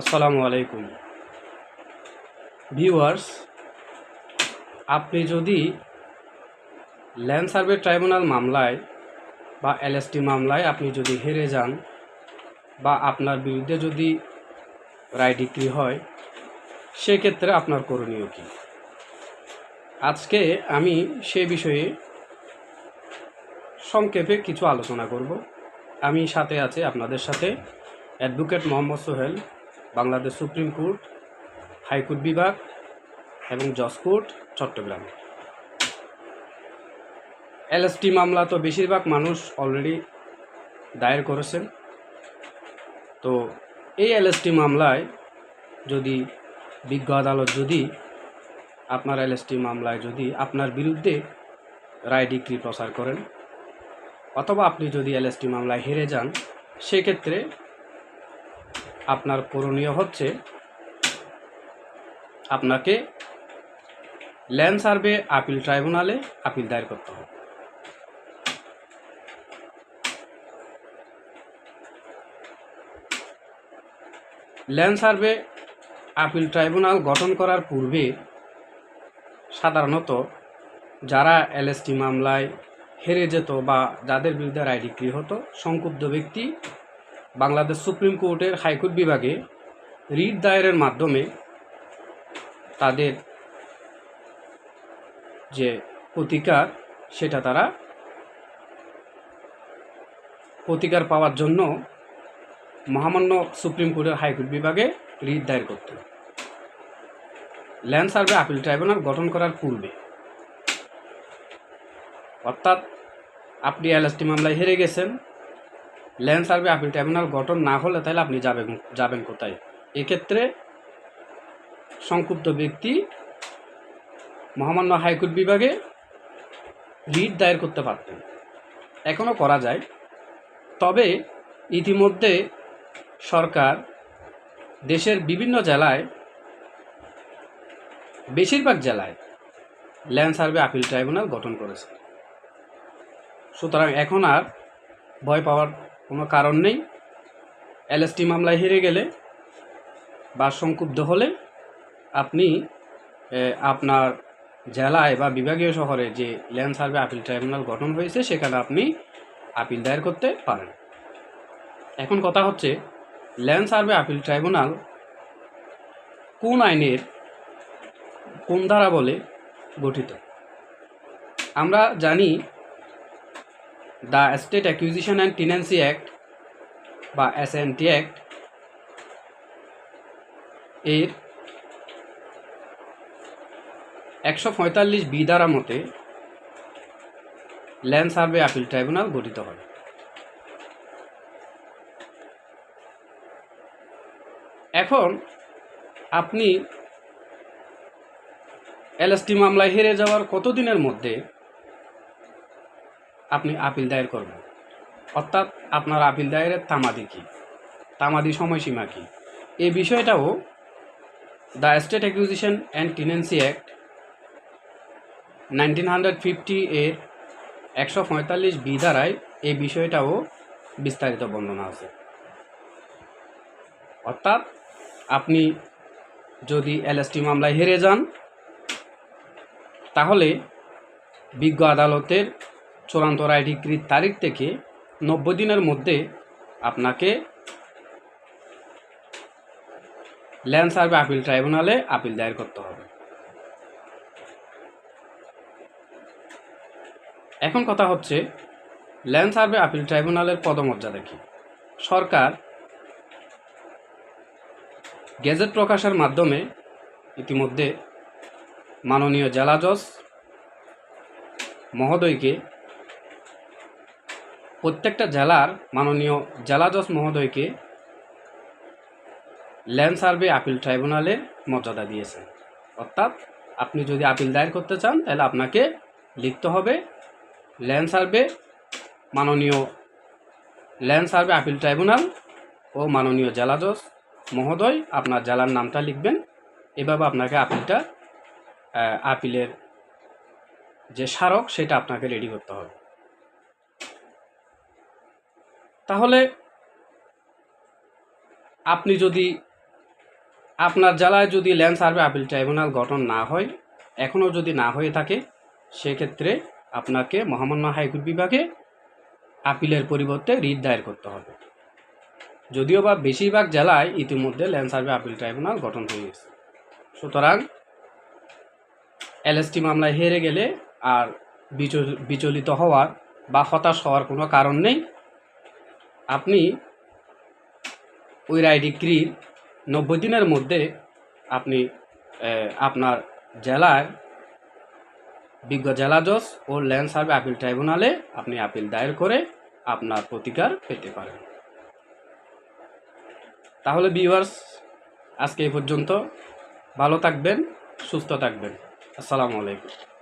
আসসালামু আলাইকুম। ভিউয়ার্স, আপনি যদি ল্যান্ড সার্ভে ট্রাইব্যুনাল মামলায় বা এলএসটি মামলায় আপনি যদি হেরে যান বা আপনার বিরুদ্ধে যদি রায় ডিক্রি হয়, সেক্ষেত্রে আপনার করণীয় কী? আজকে আমি সে বিষয়ে সংক্ষেপে কিছু আলোচনা করব। আমি সাথে আছে আপনাদের সাথে advocate Mohammad Sohel Bangladesh supreme court, high court বিভাগ এবং জজ কোর্ট, চট্টগ্রাম। এলএসটি মামলা তো বেশিরভাগ মানুষ অলরেডি দায়ের করেছেন। তো এই এলএসটি মামলায় যদি বিজ্ঞ আদালত যদি আপনার এলএসটি মামলায় যদি আপনার বিরুদ্ধে রায় ডিগ্রি প্রচার করেন, অথবা আপনি যদি এলএসটি মামলায় হেরে যান, সেক্ষেত্রে আপনার করণীয় হচ্ছে আপনাকে ল্যান্ড সার্ভে, আপিল ট্রাইব্যুনালে আপিল দায়ের করতে হবে। ল্যান্ড সার্ভে, আপিল ট্রাইব্যুনাল গঠন করার পূর্বে সাধারণত যারা এলএসটি মামলায় হেরে যেত বা যাদের বিরুদ্ধে রায় ডিগ্রি হতো, সংক্ষুব্ধ ব্যক্তি বাংলাদেশ সুপ্রিম কোর্টের হাইকোর্ট বিভাগে রিট দায়েরের মাধ্যমে তাদের যে প্রতিকার, সেটা তারা প্রতিকার পাওয়ার জন্য মহামান্য সুপ্রিম কোর্টের হাইকোর্ট বিভাগে রিট দায়ের করত। ল্যান্ড সার্ভে আপিল ট্রাইব্যুনাল গঠন করার পূর্বে। অর্থাৎ আপনি এলএসটি মামলায় হেরে গেছেন ল্যান্ড সার্ভে আপিল ট্রাইব্যুনাল গঠন না হলে তাহলে আপনি যাবেন যাবেন কোথায়? এক্ষেত্রে সংক্ষুব্ধ ব্যক্তি মহামান্য হাইকোর্ট বিভাগে রিট দায়ের করতে পারতেন। এখনও করা যায়। তবে ইতিমধ্যে সরকার দেশের বিভিন্ন জেলায়, বেশিরভাগ জেলায় ল্যান্ড সার্ভে আপিল ট্রাইব্যুনাল গঠন করেছে। সুতরাং এখন আর ভয় পাওয়ার কোনো কারণ নেই। এলএসটি মামলায় হেরে গেলে বা সংক্ষুব্ধ হলে আপনি আপনার জেলায় বা বিভাগীয় শহরে যে ল্যান্ড সার্ভে আপিল ট্রাইব্যুনাল গঠন হয়েছে, সেখানে আপনি আপিল দায়ের করতে পারেন। এখন কথা হচ্ছে, ল্যান্ড সার্ভে আপিল ট্রাইব্যুনাল কোন আইনের কোন ধারা বলে গঠিত? আমরা জানি the state acquisition and tenancy act বা এস এন টি অ্যাক্ট এর একশো পঁয়তাল্লিশ বি দ্বারা মতে ল্যান্ড সার্ভে আপিল ট্রাইব্যুনাল গঠিত হয়। এখন আপনি এলএসটি মামলায় হেরে যাওয়ার কতদিনের মধ্যে আপনি আপিল দায়ের করবেন। অর্থাৎ আপনার আপিল দায়েরের তামাদি কী? তামাদি সময়সীমা কী? এই বিষয়টাও the state acquisition and tenancy act nineteen hundred fifty এর একশো পঁয়তাল্লিশ বি ধারায় এই বিষয়টাও বিস্তারিত বর্ণনা আছে। অর্থাৎ আপনি যদি এলএসটি মামলায় হেরে যান, তাহলে বিজ্ঞ আদালতের চূড়ান্ত রায় ডিগ্রির তারিখ থেকে নব্বই দিনের মধ্যে আপনাকে ল্যান্ড সার্ভে আপিল ট্রাইব্যুনালে আপিল দায়ের করতে হবে। এখন কথা হচ্ছে, ল্যান্ড সার্ভে আপিল ট্রাইব্যুনালের পদমর্যাদা কী? সরকার গেজেট প্রকাশের মাধ্যমে ইতিমধ্যে মাননীয় জেলা জজ মহোদয়কে প্রত্যেকটা জেলার মাননীয় জেলা জজ মহোদয়কে ল্যান্ড সার্ভে আপিল ট্রাইব্যুনালে মর্যাদা দিয়েছে অর্থাৎ আপনি যদি আপিল দায়ের করতে চান, তাহলে আপনাকে লিখতে হবে ল্যান্ড সার্ভে, মাননীয় ল্যান্ড সার্ভে আপিল ট্রাইব্যুনাল ও মাননীয় জেলা জজ মহোদয় আপনার জেলার নামটা লিখবেন। এভাবে আপনাকে আপিলটা আপিলের যে স্মারক, সেটা আপনাকে রেডি করতে হবে তাহলে আপনি যদি আপনার জেলায় যদি ল্যান্ড সার্ভে আপিল ট্রাইব্যুনাল গঠন না হয়, এখনও যদি না হয়ে থাকে, সেক্ষেত্রে আপনাকে মহামান্য হাইকোর্ট বিভাগে আপিলের পরিবর্তে রিট দায়ের করতে হবে। যদিও বা বেশিরভাগ জেলায় ইতিমধ্যে ল্যান্ড সার্ভে আপিল ট্রাইব্যুনাল গঠন হয়ে গেছে। সুতরাং এলএসটি মামলায় হেরে গেলে আর বিচ- বিচলিত হওয়ার বা হতাশ হওয়ার কোনো কারণ নেই। আপনি ওই রায় ডিগ্রির নব্বই দিনের মধ্যে আপনি আপনার জেলায় বিজ্ঞ জেলা জজ ও ল্যান্ড সার্ভে আপিল ট্রাইব্যুনালে আপনি আপিল দায়ের করে আপনার প্রতিকার পেতে পারেন। তাহলে ভিউয়ার্স, আজকে এই পর্যন্ত। ভালো থাকবেন, সুস্থ থাকবেন। আসসালামু আলাইকুম।